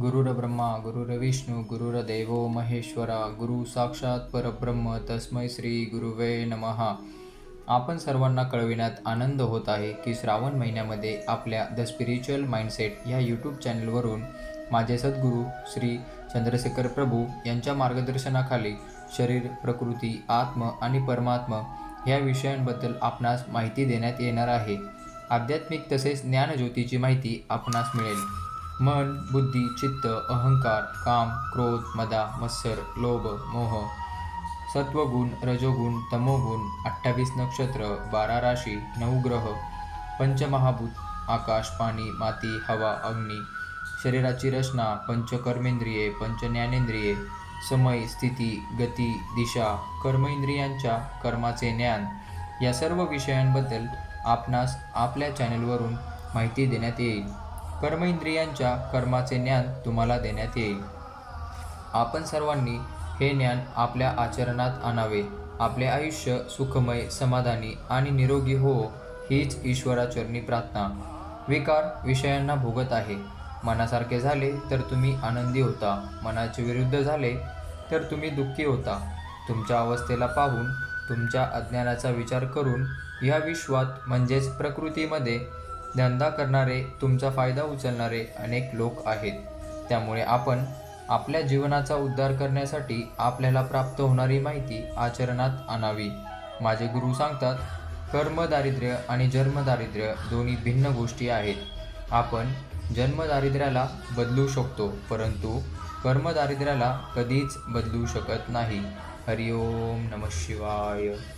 गुरुरब्रह्मा गुरुरविष्णू गुरुर्देवो महेश्वरा गुरु साक्षात परब्रह्म तस्मै श्री गुरुवे नमहा आपण सर्वांना कळविण्यात आनंद होत आहे की श्रावण महिन्यामध्ये आपल्या द स्पिरिच्युअल माइंडसेट या यूट्यूब चॅनलवरून माझे सद्गुरू श्री चंद्रशेखर प्रभू यांच्या मार्गदर्शनाखाली शरीर प्रकृती आत्म आणि परमात्म ह्या विषयांबद्दल आपणास माहिती देण्यात येणार आहे. आध्यात्मिक तसेच ज्ञानज्योतीची माहिती आपणास मिळेल. मन बुद्धी चित्त अहंकार काम क्रोध मदा मत्सर लोभ मोह सत्वगुण रजोगुण तमोगुण अठ्ठावीस नक्षत्र बारा राशी नऊ ग्रह पंचमहाभूत आकाश पाणी माती हवा अग्नी शरीराची रचना पंचकर्मेंद्रिये पंचज्ञानेंद्रिये समय स्थिती गती दिशा कर्मेंद्रियांच्या कर्माचे ज्ञान या सर्व विषयांबद्दल आपणास आपल्या चॅनलवरून माहिती देण्यात येईल. कर्मेंद्रियांच्या कर्माचे ज्ञान तुम्हाला देण्यात येईल. आपण सर्वांनी हे ज्ञान आपल्या आचरणात आणावे. आपले आयुष्य सुखमय समाधानी आणि निरोगी हो हीच ईश्वराचरणी प्रार्थना. विकार विषयांना भोगत आहे. मनासारखे झाले तर तुम्ही आनंदी होता. मनाचे विरुद्ध झाले तर तुम्ही दुःखी होता. तुमच्या अवस्थेला पाहून तुमच्या अज्ञानाचा विचार करून या विश्वात म्हणजेच प्रकृतीमध्ये धंदा करणारे तुमचा फायदा उचलणारे अनेक लोक आहेत. त्यामुळे आपण आपल्या जीवनाचा उद्धार करण्यासाठी आपल्याला प्राप्त होणारी माहिती आचरणात आणावी. माझे गुरु सांगतात कर्मदारिद्र्य आणि जन्मदारिद्र्य दोन्ही भिन्न गोष्टी आहेत. आपण जन्मदारिद्र्याला बदलू शकतो परंतु कर्मदारिद्र्याला कधीच बदलू शकत नाही. हरिओम नम शिवाय.